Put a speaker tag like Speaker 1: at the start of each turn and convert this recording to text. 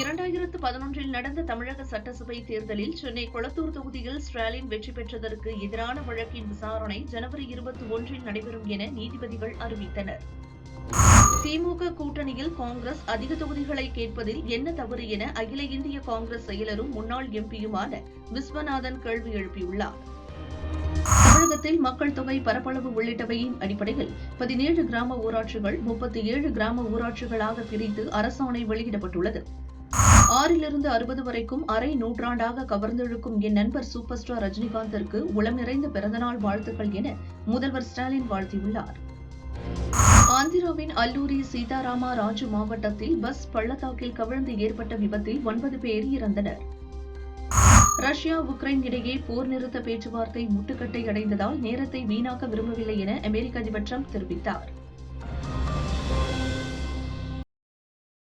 Speaker 1: இரண்டாயிரத்து பதினொன்றில் நடந்த தமிழக சட்டசபை தேர்தலில் சென்னை கொளத்தூர் தொகுதியில் ஸ்டாலின் வெற்றி பெற்றதற்கு எதிரான வழக்கின் விசாரணை ஜனவரி இருபத்தி ஒன்றில் நடைபெறும் என நீதிபதிகள் அறிவித்தனர். திமுக கூட்டணியில் காங்கிரஸ் அதிக தொகுதிகளை கேட்பதில் என்ன தவறு என அகில இந்திய காங்கிரஸ் செயலரும் முன்னாள் எம்பியுமான விஸ்வநாதன் கேள்வி எழுப்பியுள்ளார். தமிழகத்தில் மக்கள் தொகை பரப்பளவு உள்ளிட்டவையின் அடிப்படையில் பதினேழு கிராம ஊராட்சிகள் முப்பத்தி ஏழு கிராம ஊராட்சிகளாக பிரித்து அரசாணை வெளியிடப்பட்டுள்ளது. ஆறிலிருந்து அறுபது வரைக்கும் அரை நூற்றாண்டாக கவர்ந்தெழுக்கும் என் நண்பர் சூப்பர் ஸ்டார் ரஜினிகாந்திற்கு உளம் நிறைந்த பிறந்தநாள் வாழ்த்துக்கள் என முதல்வர் ஸ்டாலின் வாழ்த்தியுள்ளார். ஆந்திராவின் அல்லூரி சீதாராமா ராஜு மாவட்டத்தில் பஸ் பள்ளத்தாக்கில் கவிழ்ந்து ஏற்பட்ட விபத்தில் ஒன்பது பேர் இறந்தனர். ரஷ்யா உக்ரைன் இடையே போர் நிறுத்த பேச்சுவார்த்தை முட்டுக்கட்டை அடைந்ததால் நேரத்தை வீணாக்க விரும்பவில்லை என அமெரிக்க அதிபர் ட்ரம்ப் தெரிவித்தார்.